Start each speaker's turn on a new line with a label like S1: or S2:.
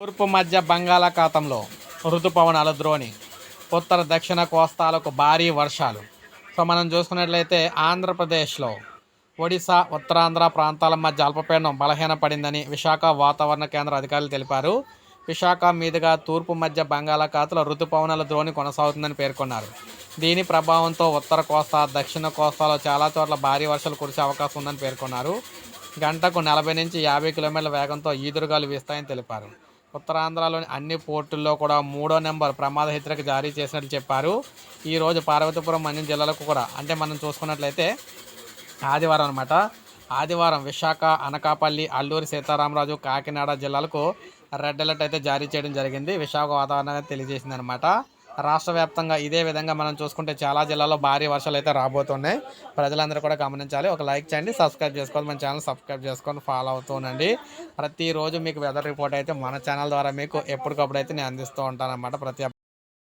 S1: తూర్పు మధ్య బంగాళాఖాతంలో ఋతుపవనాలు ద్రోణి ఉత్తర దక్షిణ కోస్తాలకు భారీ వర్షాలు. సో మనం చూసుకున్నట్లయితే ఆంధ్రప్రదేశ్లో ఒడిశా ఉత్తరాంధ్ర ప్రాంతాల మధ్య అల్పపీడనం బలహీనపడిందని విశాఖ వాతావరణ కేంద్ర అధికారులు తెలిపారు. విశాఖ మీదుగా తూర్పు మధ్య బంగాళాఖాతంలో ఋతుపవనాల ద్రోణి కొనసాగుతుందని పేర్కొన్నారు. దీని ప్రభావంతో ఉత్తర కోస్తా దక్షిణ కోస్తాలో చాలా చోట్ల భారీ వర్షాలు కురిసే అవకాశం ఉందని పేర్కొన్నారు. గంటకు నలభై నుంచి యాభై కిలోమీటర్ల వేగంతో ఈదురుగాలు వీస్తాయని తెలిపారు. ఉత్తరాంధ్రలోని అన్ని పోర్టుల్లో కూడా మూడో నెంబర్ ప్రమాద హెచ్చరిక జారీ చేసినట్లు చెప్పారు. ఈరోజు పార్వతీపురం మన్యం జిల్లాలకు కూడా అంటే మనం చూసుకున్నట్లయితే ఆదివారం అనమాట ఆదివారం విశాఖ అనకాపల్లి అల్లూరి సీతారామరాజు కాకినాడ జిల్లాలకు రెడ్ అలర్ట్ అయితే జారీ చేయడం జరిగింది. విశాఖ వాతావరణం తెలియజేసింది అనమాట రాష్ట్ర వ్యాప్తంగా ఇదే విధంగా మనం చూసుకుంటే చాలా జిల్లాల్లో భారీ వర్షాలు అయితే రాబోతున్నాయి. ప్రజలందరూ కూడా గమనించాలి. ఒక లైక్ చేయండి సబ్స్క్రైబ్ చేసుకోవాలి మన ఛానల్ సబ్స్క్రైబ్ చేసుకొని ఫాలో అవుతూనండి ప్రతిరోజు మీకు వెదర్ రిపోర్ట్ అయితే మన ఛానల్ ద్వారా మీకు ఎప్పటికప్పుడు అయితే నేను అందిస్తూ ఉంటానన్నమాట. ప్రతి